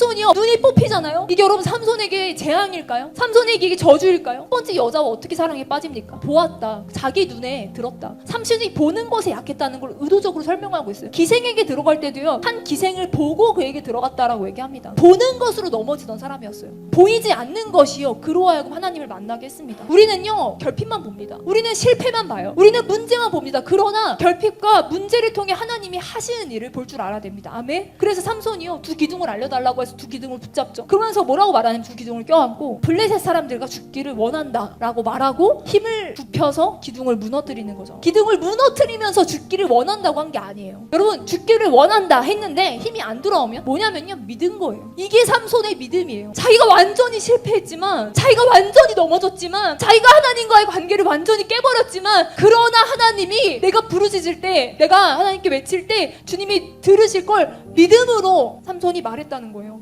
es 삼손이요 눈이 뽑히잖아요. 이게 여러분 삼손에게 재앙일까요? 삼손에게 이게 저주일까요? 첫 번째 여자와 어떻게 사랑에 빠집니까? 보았다. 자기 눈에 들었다. 삼손이 보는 것에 약했다는 걸 의도적으로 설명하고 있어요. 기생에게 들어갈 때도요 한 기생을 보고 그에게 들어갔다라고 얘기합니다. 보는 것으로 넘어지던 사람이었어요. 보이지 않는 것이요 그로 하여금 하나님을 만나게 했습니다. 우리는요 결핍만 봅니다. 우리는 실패만 봐요. 우리는 문제만 봅니다. 그러나 결핍과 문제를 통해 하나님이 하시는 일을 볼 줄 알아야 됩니다. 아멘. 그래서 삼손이요 두 기둥을 알려달라고 해서 두 기둥을 붙잡죠. 그러면서 뭐라고 말하냐면 두 기둥을 껴안고 블레셋 사람들과 죽기를 원한다라고 말하고 힘을 굽혀서 기둥을 무너뜨리는 거죠. 기둥을 무너뜨리면서 죽기를 원한다고 한 게 아니에요. 여러분 죽기를 원한다 했는데 힘이 안 돌아오면 뭐냐면요 믿은 거예요. 이게 삼손의 믿음이에요. 자기가 완전히 실패했지만 자기가 완전히 넘어졌지만 자기가 하나님과의 관계를 완전히 깨버렸지만 그러나 하나님이 내가 부르짖을 때 내가 하나님께 외칠 때 주님이 들으실 걸 믿음으로 삼손이 말했다는 거예요.